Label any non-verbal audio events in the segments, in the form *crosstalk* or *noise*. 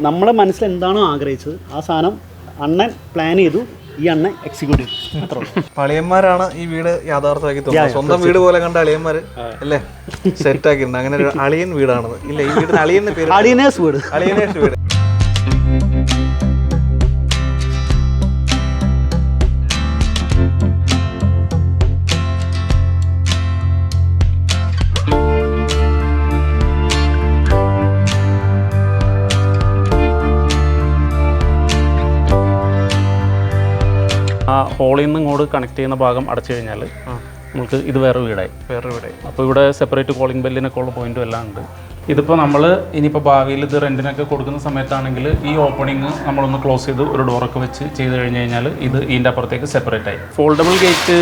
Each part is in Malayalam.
നമ്മളെ മനസ്സിൽ എന്താണോ ആഗ്രഹിച്ചത് ആ സാധനം അണ്ണൻ പ്ലാൻ ചെയ്തു ഈ അണ്ണൻ എക്സിക്യൂട്ട് ചെയ്തു. അത്ര *laughs* അളിയന്മാരാണ് ഈ വീട് യാഥാർത്ഥ്യമാക്കി തോന്നുന്നത് സ്വന്തം വീട് പോലെ കണ്ട അളിയന്മാര് അല്ലേ? സെറ്റ് ആക്കിയിട്ടുണ്ട് അങ്ങനെ ഒരു അളിയൻ വീടാണത്. ഇല്ല ഈ വീടിന് അളിയൻ പേര് *laughs* അടിയനേഴ്സ് വീട്. അളിയനേഷ് വീട്. ഹോളിൽ നിന്ന് ഇങ്ങോട്ട് കണക്ട് ചെയ്യുന്ന ഭാഗം അടച്ചു കഴിഞ്ഞാൽ നമുക്ക് ഇത് വേറെ വീടായി. വേറെ വീടായി. അപ്പോൾ ഇവിടെ സെപ്പറേറ്റ് കോളിംഗ് ബെല്ലിനൊക്കെ ഉള്ള പോയിന്റും എല്ലാം ഉണ്ട്. ഇതിപ്പോൾ നമ്മൾ ഇനിയിപ്പോൾ ഭാവിയിൽ ഇത് റെന്റിനൊക്കെ കൊടുക്കുന്ന സമയത്താണെങ്കിൽ ഈ ഓപ്പണിങ് നമ്മളൊന്ന് ക്ലോസ് ചെയ്ത് ഒരു ഡോറൊക്കെ വെച്ച് ചെയ്ത് കഴിഞ്ഞ് കഴിഞ്ഞാൽ ഇത് ഇതിന്റെ അപ്പുറത്തേക്ക് സെപ്പറേറ്റ് ആയി. ഫോൾഡബിൾ ഗേറ്റ്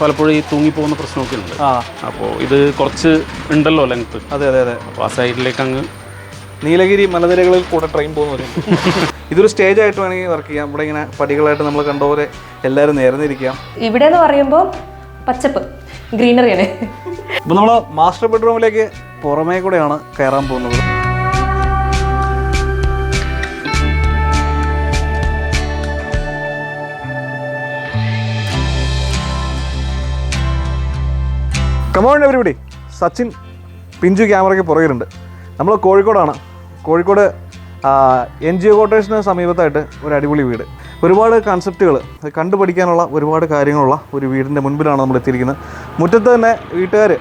പലപ്പോഴും ഈ തൂങ്ങിപ്പോകുന്ന പ്രശ്നമൊക്കെ ഉണ്ട്. ആ. അപ്പോൾ ഇത് കുറച്ച് ഉണ്ടല്ലോ ലെങ്ത്ത് അതെ അതെ അതെ. അപ്പോൾ ആ സൈഡിലേക്ക് അങ്ങ് നീലഗിരി മലനിരകളിൽ കൂടെ ട്രെയിൻ പോകുന്നു ഇതൊരു സ്റ്റേജ് ആയിട്ട് വേണമെങ്കിൽ വർക്ക് ചെയ്യാം. ഇവിടെ ഇങ്ങനെ പടികളായിട്ട് നമ്മൾ കണ്ട പോലെ എല്ലാവരും നേർന്നിരിക്കാം ഇവിടെ എന്ന് പറയുമ്പോൾ പച്ചപ്പ് ഗ്രീനറിയാണ് ഇപ്പൊ നമ്മൾ മാസ്റ്റർ ബെഡ്റൂമിലേക്ക് പുറമേ കൂടെയാണ് കയറാൻ പോകുന്നത്. കമോൺ എവരിബഡി സച്ചിൻ പിഞ്ചു ക്യാമറയ്ക്ക് പുറകിലുണ്ട്. നമ്മൾ കോഴിക്കോടാണ്. കോഴിക്കോട് എൻ ജി ഒ ക്വാർട്ടേഴ്സിന് സമീപത്തായിട്ട് ഒരു അടിപൊളി വീട്. ഒരുപാട് കൺസെപ്റ്റുകൾ കണ്ടുപഠിക്കാനുള്ള ഒരുപാട് കാര്യങ്ങളുള്ള ഒരു വീടിന്റെ മുൻപിലാണ് നമ്മൾ എത്തിയിരിക്കുന്നത്. മുറ്റത്ത് തന്നെ വീട്ടുകാർ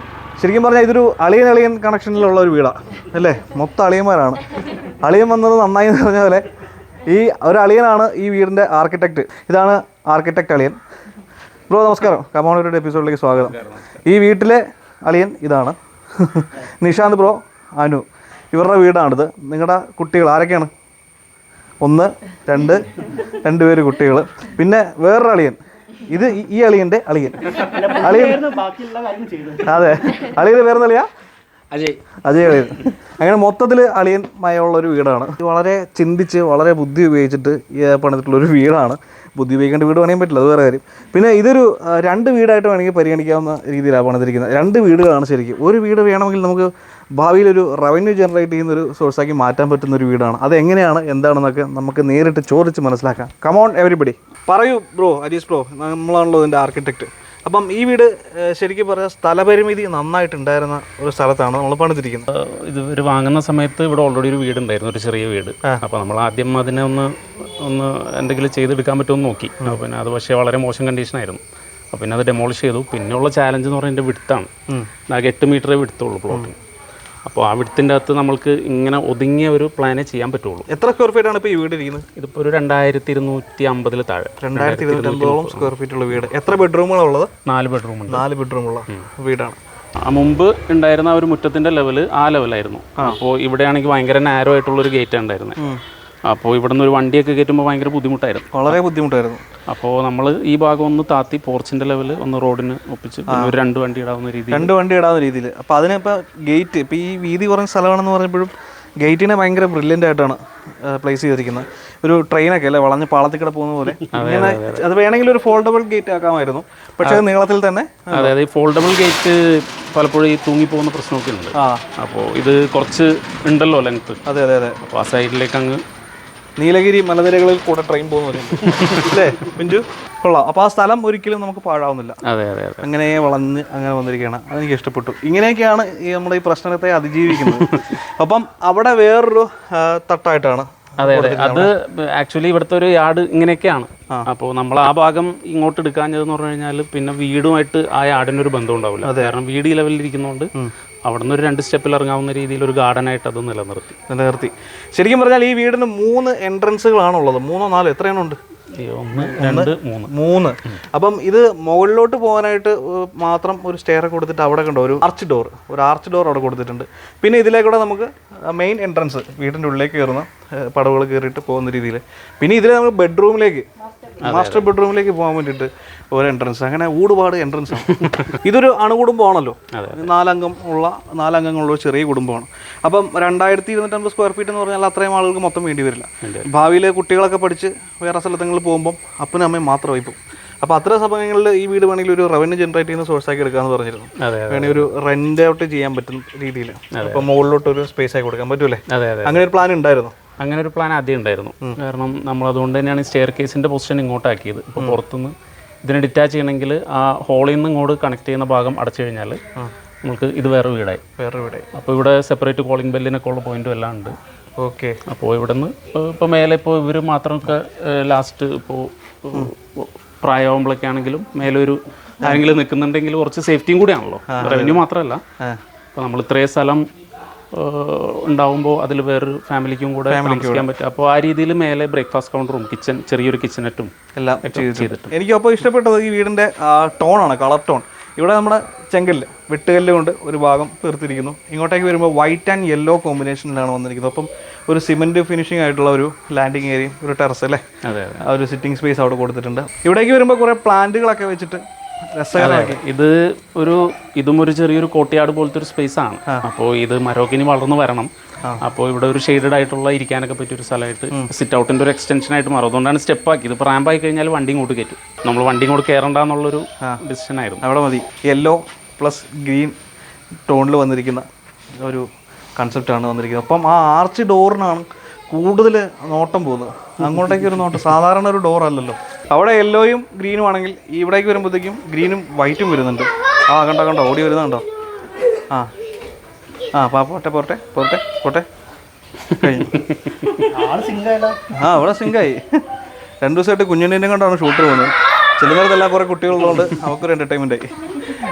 ശരിക്കും പറഞ്ഞാൽ ഇതൊരു അളിയൻ അളിയൻ കണക്ഷനിലുള്ള ഒരു വീടാണ് അല്ലേ? മൊത്തം അളിയന്മാരാണ്. അളിയൻ വന്നത് നന്നായി എന്ന് പറഞ്ഞ പോലെ ഈ ഒരു അളിയനാണ് ഈ വീടിന്റെ ആർക്കിടെക്റ്റ് ഇതാണ് ആർക്കിടെക്റ്റ് അളിയൻ. ബ്രോ നമസ്കാരം. കമോണയുടെ എപ്പിസോഡിലേക്ക് സ്വാഗതം. ഈ വീട്ടിലെ അളിയൻ ഇതാണ്. നിഷാന്ത് ബ്രോ അനു. ഇവരുടെ വീടാണിത്. നിങ്ങളുടെ കുട്ടികൾ ആരൊക്കെയാണ്? ഒന്ന് രണ്ട് രണ്ട് പേര് കുട്ടികൾ. പിന്നെ വേറൊരു അളിയൻ. ഇത് ഈ- അളിയന്റെ അളിയന്റെ അളിയൻ. അളിയൻ അതെ. അളിയൻ പേരെന്ന് അളിയാ? അജയ്. അജയ് അളിയൻ. അങ്ങനെ മൊത്തത്തിൽ അളിയൻ മയമുള്ള ഒരു വീടാണ്. ഇത് വളരെ ചിന്തിച്ച് വളരെ ബുദ്ധി ഉപയോഗിച്ചിട്ട് ഈ പണിതിട്ടുള്ള ഒരു വീടാണ്. ബുദ്ധി ഉപയോഗിക്കേണ്ട വീട് പണിയാൻ പറ്റില്ല അത് വേറെ കാര്യം. പിന്നെ ഇതൊരു രണ്ട് വീടായിട്ട് വേണമെങ്കിൽ പരിഗണിക്കാവുന്ന രീതിയിലാണ് പണിതിരിക്കുന്നത്. രണ്ട് വീടുകളാണ് ശരിക്കും. ഒരു വീട് വേണമെങ്കിൽ നമുക്ക് ഭാവിയിൽ ഒരു റവന്യൂ ജനറേറ്റ് ചെയ്യുന്ന ഒരു സോഴ്സാക്കി മാറ്റാൻ പറ്റുന്ന ഒരു വീടാണ്. അത് എങ്ങനെയാണ് എന്താണെന്നൊക്കെ നമുക്ക് നേരിട്ട് ചോദിച്ച് മനസ്സിലാക്കാം. കമോൺ എവരിബഡി പറയൂ ബ്രോ അജീഷ് ബ്രോ നമ്മളാണല്ലോ ഇതിന്റെ ആർക്കിടെക്റ്റ് അപ്പം ഈ വീട് ശരിക്കും പറഞ്ഞാൽ സ്ഥലപരിമിതി നന്നായിട്ടുണ്ടായിരുന്ന ഒരു സ്ഥലത്താണ് നമ്മൾ പണിതിരിക്കുന്നത്. ഇത് ഒരു വാങ്ങുന്ന സമയത്ത് ഇവിടെ ഓൾറെഡി ഒരു വീടുണ്ടായിരുന്നു ഒരു ചെറിയ വീട്. അപ്പോൾ നമ്മൾ ആദ്യം അതിനെ ഒന്ന് ഒന്ന് എന്തെങ്കിലും ചെയ്തെടുക്കാൻ പറ്റുമെന്ന് നോക്കി. പിന്നെ അത് പക്ഷേ വളരെ മോശം കണ്ടീഷനായിരുന്നു അപ്പോൾ പിന്നെ അത് ഡെമോളിഷ് ചെയ്തു. പിന്നെയുള്ള ചാലഞ്ച് എന്ന് പറഞ്ഞാൽ പറയുന്നത് വിടുത്താണ് ആകെ എട്ട് മീറ്ററേ വിടുത്തുള്ളൂ പ്ലോട്ടിന് അപ്പോൾ ആ വിടത്തിന്റെ അകത്ത് നമ്മൾക്ക് ഇങ്ങനെ ഒതുങ്ങിയ ഒരു പ്ലാനേ ചെയ്യാൻ പറ്റുള്ളൂ. എത്ര സ്ക്വയർ ഫീറ്റ് ആണ് ഇപ്പോൾ ഈ വീട് ഇരിക്കുന്നത് ഇതിപ്പോൾ ഒരു രണ്ടായിരത്തി ഇരുന്നൂറ്റി അമ്പതിൽ താഴെ. രണ്ടായിരത്തി ഇരുന്നൂറ്റമ്പതോളം സ്ക്വയർ ഫീറ്റ് ഉള്ള വീട്. എത്ര ബെഡ്റൂമുകളാണ് ഉള്ളത്? നാല് ബെഡ്റൂം ഉണ്ട്. നാല് ബെഡ്റൂമുള്ള വീടാണ്. ആ മുമ്പ് ഉണ്ടായിരുന്ന ആ ഒരു മുറ്റത്തിന്റെ ലെവൽ ആ ലെവലായിരുന്നു അപ്പോൾ ഇവിടെയാണെങ്കിൽ ഭയങ്കര നാരോ ആയിട്ടുള്ള ഒരു ഗേറ്റ് ഉണ്ടായിരുന്നത് അപ്പോൾ ഇവിടെ നിന്ന് ഒരു വണ്ടിയൊക്കെ കയറ്റുമ്പോൾ ഭയങ്കര ബുദ്ധിമുട്ടായിരുന്നു. വളരെ ബുദ്ധിമുട്ടായിരുന്നു. അപ്പോൾ നമ്മൾ ഈ ഭാഗം ഒന്ന് താത്തി പോർച്ചിന്റെ ലെവൽ ഒന്ന് റോഡിന് ഒപ്പിച്ച് ഒരു രണ്ട് വണ്ടി ഇടാവുന്ന രീതിയിൽ രണ്ട് വണ്ടി ഇടാവുന്ന രീതിയിൽ അപ്പോൾ അതിനിപ്പോൾ ഗേറ്റ് ഇപ്പോൾ ഈ വീതി കുറഞ്ഞ സ്ഥലമാണെന്ന് പറയുമ്പോഴും ഗേറ്റിനെ ഭയങ്കര ബ്രില്യന്റ് ആയിട്ടാണ് പ്ലേസ് ചെയ്തിരിക്കുന്നത്. ഒരു ട്രെയിനൊക്കെ അല്ലേ വളഞ്ഞ് പാളത്തിൽ കൂടെ പോകുന്ന പോലെ. ഇങ്ങനെ അത് വേണമെങ്കിൽ ഒരു ഫോൾഡബിൾ ഗേറ്റ് ആക്കാമായിരുന്നു. പക്ഷേ നീളത്തിൽ തന്നെ അതായത് ഈ ഫോൾഡബിൾ ഗേറ്റ് പലപ്പോഴും ഈ തൂങ്ങിപ്പോകുന്ന പ്രശ്നമൊക്കെ ഉണ്ട്. അപ്പോൾ ഇത് കുറച്ച് ഉണ്ടല്ലോ ലെങ്ത്ത് അതെ അതെ അതെ. അപ്പോൾ ആ സൈഡിലേക്ക് അങ്ങ് നീലഗിരി മലനിരകളിൽ കൂടെ ട്രെയിൻ പോകുന്നു അല്ലേ പിഞ്ചു കൊള്ളാം. അപ്പോൾ ആ സ്ഥലം ഒരിക്കലും നമുക്ക് പാഴാവുന്നില്ല. അതെ അതെ അതെ. അങ്ങനെ വളഞ്ഞ് അങ്ങനെ വന്നിരിക്കുകയാണ്. അതെനിക്ക് ഇഷ്ടപ്പെട്ടു. ഇങ്ങനെയൊക്കെയാണ് ഈ നമ്മുടെ ഈ പ്രശ്നത്തെ അതിജീവിക്കുന്നത്. അപ്പം അവിടെ വേറൊരു തട്ടായിട്ടാണ് അതെ അതെ. അത് ആക്ച്വലി ഇവിടുത്തെ ഒരു യാർഡ് ഇങ്ങനെയൊക്കെയാണ്. അപ്പോൾ നമ്മൾ ആ ഭാഗം ഇങ്ങോട്ട് എടുക്കാഞ്ഞതെന്ന് പറഞ്ഞു കഴിഞ്ഞാൽ പിന്നെ വീടുമായിട്ട് ആ യാർഡിനൊരു ബന്ധം ഉണ്ടാവില്ല. കാരണം വീട് ഈ ലെവലിൽ ഇരിക്കുന്നതുകൊണ്ട് അവിടെ നിന്ന് ഒരു രണ്ട് സ്റ്റെപ്പിൽ ഇറങ്ങാവുന്ന രീതിയിൽ ഒരു ഗാർഡനായിട്ട് അത് നിലനിർത്തി. നിലനിർത്തി. ശരിക്കും പറഞ്ഞാൽ ഈ വീടിന് മൂന്ന് എൻട്രൻസുകളാണുള്ളത് മൂന്നോ നാലോ എത്രയാണ് ഉണ്ട് ഒന്ന് രണ്ട് മൂന്ന്. മൂന്ന്. അപ്പം ഇത് മുകളിലോട്ട് പോകാനായിട്ട് മാത്രം ഒരു സ്റ്റെയർ കൊടുത്തിട്ട് അവിടെ കണ്ടോ? ഒരു ആർച്ച് ഡോർ ഒരു ആർച്ച് ഡോർ അവിടെ കൊടുത്തിട്ടുണ്ട്. പിന്നെ ഇതിലേക്കൂടെ നമുക്ക് മെയിൻ എൻട്രൻസ് വീടിന്റെ ഉള്ളിലേക്ക് കയറുന്ന പടവുകൾ കയറിയിട്ട് പോകുന്ന രീതിയിൽ. പിന്നെ ഇതിൽ നമുക്ക് ബെഡ്റൂമിലേക്ക് മാസ്റ്റർ ബെഡ്റൂമിലേക്ക് പോകാൻ വേണ്ടിയിട്ട് ഒരു എൻട്രൻസ് അങ്ങനെ ഊടുപാട് എൻട്രൻസ് ആണ്. ഇതൊരു അണുകുടുംബമാണല്ലോ. നാലംഗം ഉള്ള നാലംഗങ്ങളുള്ള ചെറിയ കുടുംബമാണ്. അപ്പം രണ്ടായിരത്തി ഇരുന്നൂറ്റമ്പത് സ്ക്വയർ ഫീറ്റ് എന്ന് പറഞ്ഞാൽ അത്രയും ആളുകൾക്ക് മൊത്തം വേണ്ടി വരില്ല. ഭാവിയിലെ കുട്ടികളൊക്കെ പഠിച്ച് വേറെ സ്ഥലത്തുങ്ങളിൽ പോകുമ്പം അപ്പനും അമ്മയും മാത്രമായി പോകും. അപ്പോൾ അത്ര സമയങ്ങളിൽ ഈ വീട് വേണമെങ്കിൽ ഒരു റവന്യൂ ജനറേറ്റ് ചെയ്യുന്ന സോഴ്സ് ആക്കി എടുക്കാമെന്ന് പറഞ്ഞിരുന്നു. വേണമെങ്കിൽ ഒരു റെന്റ് ഔട്ട് ചെയ്യാൻ പറ്റുന്ന രീതിയിൽ. അപ്പോൾ മുകളിലോട്ട് ഒരു സ്പേസ് ആയി കൊടുക്കാൻ പറ്റൂലേ അങ്ങനെ ഒരു പ്ലാൻ ഉണ്ടായിരുന്നു. അങ്ങനെ ഒരു പ്ലാൻ ആദ്യം ഉണ്ടായിരുന്നു. കാരണം നമ്മൾ അതുകൊണ്ട് തന്നെയാണ് സ്റ്റെയർ കേസിന്റെ പൊസിഷൻ ഇങ്ങോട്ടാക്കിയത്. ഇപ്പോൾ പുറത്തുനിന്ന് ഇതിനെ ഡിറ്റാച്ച് ചെയ്യണമെങ്കിൽ ആ ഹോളിൽ നിന്ന് ഇങ്ങോട്ട് കണക്ട് ചെയ്യുന്ന ഭാഗം അടച്ചു കഴിഞ്ഞാൽ നമുക്ക് ഇത് വേറെ വീടായി. വേറെ വീടായി. അപ്പോൾ ഇവിടെ സെപ്പറേറ്റ് കോളിംഗ് ബെല്ലിനൊക്കെ ഉള്ള പോയിന്റും എല്ലാം ഉണ്ട്. ഓക്കെ. അപ്പോൾ ഇവിടെ നിന്ന് ഇപ്പോൾ മേലെ ഇപ്പോൾ ഇവർ മാത്രമൊക്കെ ലാസ്റ്റ് ഇപ്പോൾ പ്രായമാകുമ്പോഴൊക്കെ ആണെങ്കിലും മേലെ ഒരു ആരെങ്കിലും നിൽക്കുന്നുണ്ടെങ്കിൽ കുറച്ച് സേഫ്റ്റിയും കൂടിയാണല്ലോ റവന്യൂ മാത്രമല്ല. അപ്പോൾ നമ്മൾ ഇത്രയും സ്ഥലം ഉണ്ടാവുമ്പോൾ അതിൽ വേറൊരു ഫാമിലിക്കും കൂടെ താമസിക്കാൻ പറ്റും. അപ്പോൾ ആ രീതിയിൽ മേലെ ബ്രേക്ക്ഫാസ്റ്റ് കൗണ്ടറും കിച്ചൺ ചെറിയൊരു കിച്ചണറ്റും എല്ലാം ചെയ്തിട്ടുണ്ട്. എനിക്ക് അപ്പോൾ ഇഷ്ടപ്പെട്ടത് ഈ വീടിന്റെ ടോണാണ് കളർ ടോൺ. ഇവിടെ നമ്മുടെ ചെങ്കല്ല് വെട്ടുകല്ല് കൊണ്ട് ഒരു ഭാഗം തീർത്തിരിക്കുന്നു. ഇങ്ങോട്ടേക്ക് വരുമ്പോൾ വൈറ്റ് ആൻഡ് യെല്ലോ കോമ്പിനേഷനിലാണ് വന്നിരിക്കുന്നത്. അപ്പം ഒരു സിമെന്റ് ഫിനിഷിംഗ് ആയിട്ടുള്ള ഒരു ലാൻഡിങ് ഏരിയ ഒരു ടെറസ് അല്ലേ? ആ ഒരു സിറ്റിംഗ് സ്പേസ് അവിടെ കൊടുത്തിട്ടുണ്ട്. ഇവിടേക്ക് വരുമ്പോൾ കുറേ പ്ലാന്റുകളൊക്കെ വെച്ചിട്ട് രസകരമാക്കി ഇത് ഒരു ഇതും ഒരു ചെറിയൊരു കോട്ടയാട് പോലത്തെ ഒരു സ്പേസ് ആണ്. അപ്പോൾ ഇത് മരോക്കിനി വളർന്നു വരണം. അപ്പോൾ ഇവിടെ ഒരു ഷെയ്ഡഡ് ആയിട്ടുള്ള ഇരിക്കാനൊക്കെ പറ്റിയ ഒരു സ്ഥലമായിട്ട് സിറ്റ് ഔട്ടിന്റെ ഒരു എക്സ്റ്റൻഷൻ ആയിട്ട് മാറും. അതുകൊണ്ടാണ് സ്റ്റെപ്പ് ആക്കി ഇത് റാമ്പ് ആയി കഴിഞ്ഞാൽ വണ്ടി ഇങ്ങോട്ട് കയറ്റും. നമ്മൾ വണ്ടി ഇങ്ങോട്ട് കയറണ്ട എന്നുള്ളൊരു ഡിസിഷൻ ആയിരുന്നു. അവിടെ മതി. യെല്ലോ പ്ലസ് ഗ്രീൻ ടോണിൽ വന്നിരിക്കുന്ന ഒരു കൺസെപ്റ്റാണ് വന്നിരിക്കുന്നത്. അപ്പം ആ ആർച്ച് ഡോറിനാണ് കൂടുതൽ നോട്ടം പോകുന്നത് അങ്ങോട്ടേക്ക് ഒരു നോട്ടം. സാധാരണ ഒരു ഡോർ അല്ലല്ലോ. അവിടെ യെല്ലോയും ഗ്രീനും ആണെങ്കിൽ ഇവിടേക്ക് വരുമ്പോഴത്തേക്കും ഗ്രീനും വൈറ്റും വരുന്നുണ്ട്. ആ കണ്ടോ കണ്ടോ? ഓടി വരുന്നുണ്ടോ ആ. ആ പാ പോട്ടെ പോട്ടെ പോട്ടെ പോട്ടെ. ആ അവിടെ സിങ്കായി രണ്ടു ദിവസമായിട്ട് കുഞ്ഞുണ്ണിനെ കൊണ്ടാണ് ഷൂട്ട് പോകുന്നത്. ചില നേരത്തെല്ലാം കുറേ കുട്ടികളുള്ളതുകൊണ്ട് നമുക്കൊരു എന്റർടൈൻമെന്റ് ആയി.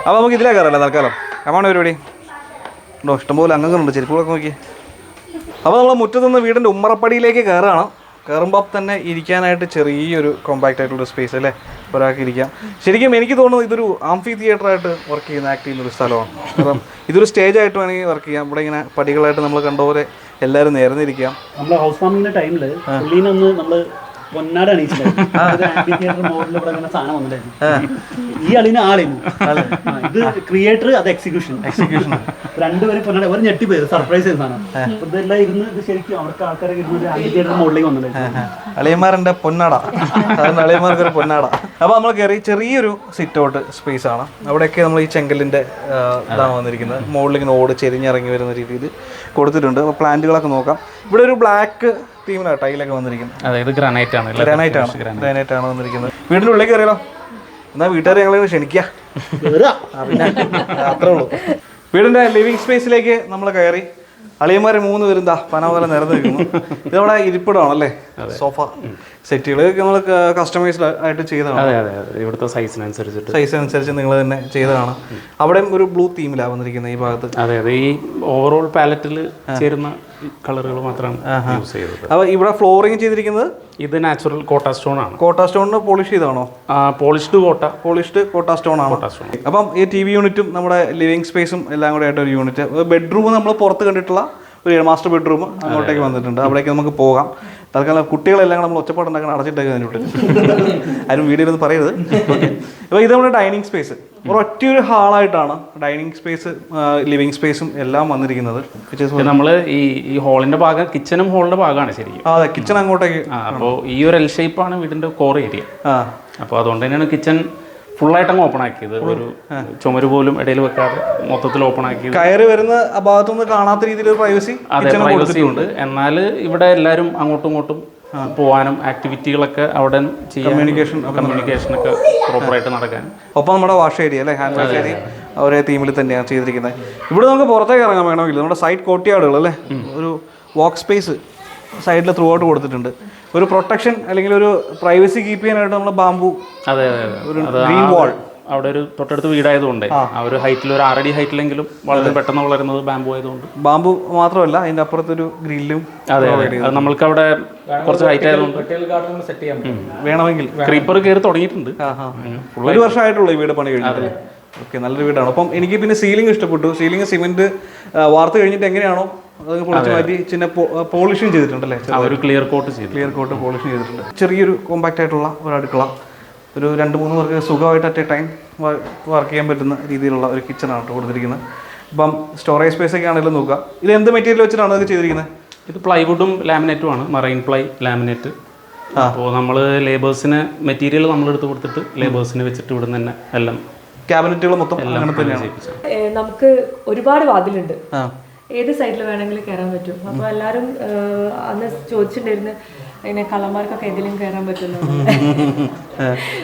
അപ്പോൾ നമുക്ക് ഇതിലേക്ക് കയറല്ലേ തൽക്കാലം? കമാണ് പരിപാടി ഉണ്ടോ? ഇഷ്ടംപോലെ അംഗങ്ങളുണ്ട്. ചെരുപ്പുകളൊക്കെ നോക്കി. അപ്പോൾ നമ്മൾ മുറ്റത്തുനിന്ന് വീടിന്റെ ഉമ്മറപ്പടിയിലേക്ക് കയറുകയാണ് കയറുമ്പോൾ തന്നെ ഇരിക്കാനായിട്ട് ചെറിയൊരു കോമ്പാക്റ്റ് ആയിട്ടുള്ള സ്പേസ് അല്ലേ? ഒരാൾക്ക് ഇരിക്കാം. ശരിക്കും എനിക്ക് തോന്നുന്നു ഇതൊരു ആംഫി തിയേറ്റർ ആയിട്ട് വർക്ക് ചെയ്യുന്ന ആക്ട് ചെയ്യുന്ന ഒരു സ്ഥലമാണ്. കാരണം ഇതൊരു സ്റ്റേജ് ആയിട്ട് വേണമെങ്കിൽ വർക്ക് ചെയ്യാം. ഇവിടെ ഇങ്ങനെ പടികളായിട്ട് നമ്മൾ കണ്ടപോലെ എല്ലാവരും നേർന്നിരിക്കാം. നമ്മൾ ഹൗസ് വാമിങ്ങിന്റെ ടൈമിൽ ഒന്ന് നമ്മൾ പൊന്നാട് അണിയിച്ചിട്ടുണ്ടായിരുന്നു സാധനം വന്നിട്ടായിരുന്നു ഈ അളിന് ആളിന്. ഇത് ക്രിയേറ്റർ അത് എക്സിക്യൂഷൻ എക്സിക്യൂഷൻ രണ്ടുപേരും പൊന്നാട് അവർ ഞെട്ടിപ്പോയത് സർപ്രൈസ് ചെയ്ത സാധനം. ഇതെല്ലാം ഇരുന്ന് ഇത് ശരിക്കും അവിടുത്തെ ആൾക്കാരൊക്കെ ഇരുന്ന് ആംബി തിയേറ്റർ മുകളിലേക്ക് വന്നിട്ടുണ്ടായിരുന്നു. അളിയന്മാരുടെ പൊന്നാട. സാധാരണ അളിയന്മാർക്ക് ഒരു പൊന്നാട. അപ്പൊ നമ്മൾ കയറി ചെറിയൊരു സിറ്റ് ഔട്ട് സ്പേസ് ആണ്. അവിടെയൊക്കെ നമ്മൾ ഈ ചെങ്കലിന്റെ ഇതാണ് വന്നിരിക്കുന്നത്. മുകളിൽ ഇങ്ങനെ ഓട് ചെരിഞ്ഞിറങ്ങി വരുന്ന രീതിയിൽ കൊടുത്തിട്ടുണ്ട്. അപ്പോൾ പ്ലാന്റുകളൊക്കെ നോക്കാം. ഇവിടെ ഒരു ബ്ലാക്ക് തീമിലാണ് ടൈലൊക്കെ വന്നിരിക്കുന്നത്. അതായത് ഗ്രാനൈറ്റ് ആണ്. ഗ്രാനൈറ്റ് ആണ്. ഗ്രാനൈറ്റ് ആണ് വന്നിരിക്കുന്നത്. വീടിന്റെ ഉള്ളിൽ കയറിയാലോ? എന്നാൽ വീട്ടുകാരെ ഞങ്ങളെ ക്ഷണിക്കുക അത്രേ ഉള്ളൂ. വീടിന്റെ ലിവിങ് സ്പേസിലേക്ക് നമ്മൾ കയറി. അളിയന്മാർ മൂന്ന് പേരും ദാ പന പോലെ നിരന്ന് നിൽക്കുന്നു. ഇത് നമ്മുടെ ഇരിപ്പിടമാണല്ലേ സോഫ സെറ്റുകളൊക്കെ നമ്മൾ കസ്റ്റമൈസ്ഡ് ആയിട്ട് ചെയ്തതാണ്. അതെ അതെ അതെ. ഇവിടുത്തെ സൈസിനനുസരിച്ചിട്ട് സൈസ് അനുസരിച്ച് നിങ്ങൾ തന്നെ ചെയ്തതാണ്. അവിടെയും ഒരു ബ്ലൂ തീമിലാണ് വന്നിരിക്കുന്നത് ഈ ഭാഗത്ത്. അതെ അതെ. ഈ ഓവറോൾ പാലറ്റിൽ ചേരുന്ന കളറുകൾ മാത്രമാണ് യൂസ് ചെയ്തത്. അപ്പോൾ ഇവിടെ ഫ്ലോറിങ് ചെയ്തിരിക്കുന്നത്? ഇത് നാച്ചുറൽ കോട്ട സ്റ്റോൺ ആണ്. കോട്ട സ്റ്റോണിന് polish ചെയ്താണോ polished Kota polished Kota stone ആണ്? സ്റ്റോൺ അപ്പം ഈ ടി വി യൂണിറ്റും നമ്മുടെ ലിവിങ് സ്പേസും എല്ലാം കൂടെ ആയിട്ട് ഒരു യൂണിറ്റ് ബെഡ്റൂം നമ്മൾ പുറത്ത് കണ്ടിട്ടുള്ള ഒരു മാസ്റ്റർ ബെഡ്റൂം അങ്ങോട്ടേക്ക് വന്നിട്ടുണ്ട്. അവിടേക്ക് നമുക്ക് പോകാം. തൽക്കാലം കുട്ടികളെല്ലാം കൂടെ നമ്മൾ ഒച്ചപ്പാടുണ്ടാക്കാൻ അടച്ചിട്ടേക്ക് അതിനോട്ട് ആരും ഒന്നും പറയരുത്. ഓക്കെ അപ്പോൾ ഇത് നമ്മുടെ ഡൈനിങ് സ്പേസ് ഒരൊറ്റ ഒരു ഹാളായിട്ടാണ് ഡൈനിങ് സ്പേസ് ലിവിങ് സ്പേസും എല്ലാം വന്നിരിക്കുന്നത്. നമ്മൾ ഈ ഈ ഹോളിന്റെ ഭാഗം കിച്ചനും ഹോളിന്റെ ഭാഗമാണ് ശരിക്കും. അതെ കിച്ചൺ അങ്ങോട്ടേക്ക്. അപ്പോൾ ഈ ഒരു എൽ ഷേപ്പാണ് വീടിന്റെ കോർ ഏരിയ അപ്പോൾ അതുകൊണ്ട് തന്നെയാണ് കിച്ചൺ ആയിട്ട് അങ്ങ് ഓപ്പൺ ആക്കിയത്. ഒരു ചുമര് പോലും ഇടയിൽ വെക്കാതെ മൊത്തത്തിൽ ഓപ്പൺ ആക്കിയത്. കയറി വരുന്ന ഭാഗത്തുനിന്ന് കാണാത്ത രീതിയിൽ പ്രൈവസി അതെ പ്രൈവസി ഉണ്ട്. എന്നാൽ ഇവിടെ എല്ലാവരും അങ്ങോട്ടും ഇങ്ങോട്ടും പോകാനും ആക്ടിവിറ്റികളൊക്കെ അവിടെ കമ്മ്യൂണിക്കേഷൻ കമ്മ്യൂണിക്കേഷൻ ഒക്കെ പ്രോപ്പറായിട്ട് നടക്കാൻ. ഒപ്പം നമ്മുടെ വാഷ് ഏരിയ അല്ലേ? ഹാൻഡ് വാഷ് ഏരിയ ഒരേ തീമിൽ തന്നെയാണ് ചെയ്തിരിക്കുന്നത് ഇവിടെ നമുക്ക് പുറത്തേക്ക് ഇറങ്ങാൻ വേണമെങ്കിൽ നമ്മുടെ സൈഡ് കോട്ടിയാടുകൾ അല്ലേ? ഒരു വാക്ക് സ്പേസ് സൈഡിൽ ത്രൂ ഔട്ട് കൊടുത്തിട്ടുണ്ട്. ഒരു പ്രൊട്ടക്ഷൻ അല്ലെങ്കിൽ ഒരു പ്രൈവസി കീപ്പ് ചെയ്യാനായിട്ട് നമ്മൾ ബാമ്പു അതെ അതെ ഒരു ഗ്രീൻ wall. അവിടെ ഒരു തൊട്ടടുത്ത് വീടായതുകൊണ്ട് ആ. ഒരു ഹൈറ്റിൽ ഒരു ആറടി ഹൈറ്റിലെങ്കിലും വളരെ പെട്ടെന്ന് വളരുന്നത് ബാമ്പു ആയതുകൊണ്ട്. ബാമ്പു മാത്രമല്ല അതിന്റെ അപ്പുറത്തൊരു ഗ്രില്ലും അതെ അതെ. അത് നമ്മൾക്ക് അവിടെ കുറച്ച് ഹൈറ്റ് ആയതുകൊണ്ട്. വേണമെങ്കിൽ. ക്രീപ്പർ കയറി തുടങ്ങിയിട്ടുണ്ട്. ഒരു വർഷമായിട്ടുള്ളൂ ഈ വീട് പണി കഴിഞ്ഞത് ഓക്കെ നല്ലൊരു വീടാണ്. അപ്പം എനിക്ക് പിന്നെ സീലിംഗ് ഇഷ്ടപ്പെട്ടു. സീലിംഗ് സിമെന്റ് വാർത്ത കഴിഞ്ഞിട്ട് എങ്ങനെയാണോ അത് പൊളിച്ച് മാറ്റി ചിന്ന പോളിഷും ചെയ്തിട്ടുണ്ടല്ലേ? ആ ഒരു ക്ലിയർ കോട്ട് ചെയ്തു ക്ലിയർ കോട്ട് പോളിഷ് ചെയ്തിട്ടുണ്ട്. ചെറിയൊരു കോമ്പാക്റ്റ് ആയിട്ടുള്ള ഒരു അടുക്കള. ഒരു രണ്ട് മൂന്ന് പേർക്ക് സുഖമായിട്ട് അറ്റ് എ ടൈം വർക്ക് ചെയ്യാൻ പറ്റുന്ന രീതിയിലുള്ള ഒരു കിച്ചണാണ് കേട്ടോ കൊടുത്തിരിക്കുന്നത്. ഇപ്പം സ്റ്റോറേജ് സ്പേസ് ഒക്കെ ആണെങ്കിലും നോക്കുക. ഇത് എന്ത് മെറ്റീരിയൽ വെച്ചിട്ടാണ് ഇത് ചെയ്തിരിക്കുന്നത്? ഇത് പ്ലൈവുഡും ലാമിനേറ്റും ആണ്. മറൈൻ പ്ലൈ ലാമിനേറ്റ് അപ്പോൾ നമ്മൾ ലേബേഴ്സിന് മെറ്റീരിയൽ നമ്മൾ എടുത്ത് കൊടുത്തിട്ട് ലേബേഴ്സിന് വെച്ചിട്ട് ഇവിടുന്ന് തന്നെ എല്ലാം ക്യാബിനറ്റുകൾ മൊത്തം അങ്ങനെ തന്നെയാണ്. നമുക്ക് ഒരുപാട് വാതിലുണ്ട്. ഏത് സൈഡിൽ വേണമെങ്കിലും കയറാൻ പറ്റും. അപ്പോൾ എല്ലാരും അന്ന് ചോദിച്ചിട്ടുണ്ടായിരുന്നു ഇങ്ങനെ കള്ളന്മാർക്കൊക്കെ എതിലും കയറാൻ പറ്റുന്നു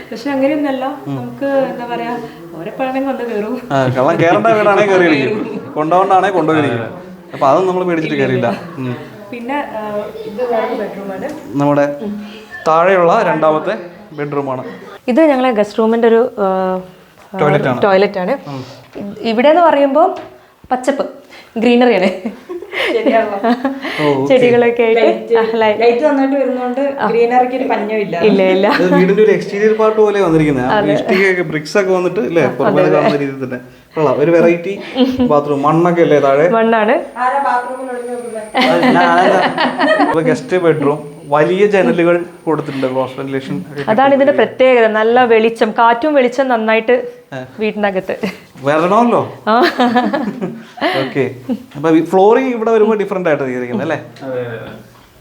പക്ഷെ അങ്ങനെയൊന്നല്ല നമുക്ക് എന്താ പറയാ ഓരെപ്പോഴാണെങ്കിൽ വന്ന് കയറും കള്ളം കയറേണ്ട വീടാണെങ്കിൽ കയറിയിരിക്കും കൊണ്ടുപോകണ്ടാണെ കൊണ്ടുപോയിരിക്കും. അപ്പൊ അതൊന്നും നമ്മൾ പേടിച്ചിട്ട് കയറിയില്ല പിന്നെ ഇത് വേറെ ബെഡ്റൂമാണ് നമ്മുടെ താഴെയുള്ള രണ്ടാമത്തെ ബെഡ്റൂമാണ് ഇത് ഞങ്ങളെ ഗസ്റ്റ് റൂമിന്റെ ഒരു ടോയ്ലറ്റ് ആണ്. ഇവിടെ എന്ന് പറയുമ്പോൾ പച്ചപ്പ് ഗ്രീനറിയാണ് ചെടികളൊക്കെ ആയിട്ട് ആ, ലൈ- ലൈറ്റ് നന്നായിട്ട് വരുന്നോണ്ട് ഗ്രീനറിക്ക് ഒരു പഞ്ഞമില്ല ഇല്ല. ഇല്ല ഇത് വീടിന്റെ ഒരു എക്സ്റ്റീരിയർ പാർട്ട് പോലെ വന്നിരിക്കുന്നത് ഇഷ്ടികയൊക്കെ ബ്രിക്സ് ഒക്കെ വന്നിട്ട് അല്ലേ പുറമേ കാണുന്ന രീതിയിൽ തന്നെ. കൊള്ളാം. ഒരു വെറൈറ്റി ബാത്റൂം മണ്ണൊക്കെ അല്ലേ താഴെ? മണ്ണാണ്. ഗസ്റ്റ് ബെഡ്റൂം വലിയ ജനലുകൾ കൊടുത്തിട്ടുണ്ട് ക്രോസ് വെന്റിലേഷൻ അതാണ് ഇതിന്റെ പ്രത്യേകത. നല്ല വെളിച്ചം കാറ്റും വെളിച്ചം നന്നായിട്ട് വീട്ടിനകത്ത്. വരണമല്ലോ. ഓക്കെ അപ്പൊ ഫ്ലോറിംഗ് ഇവിടെ വരുമ്പോൾ ഡിഫറെന്റ് ആയിട്ട് ചെയ്തിരിക്കുന്നത് അല്ലേ?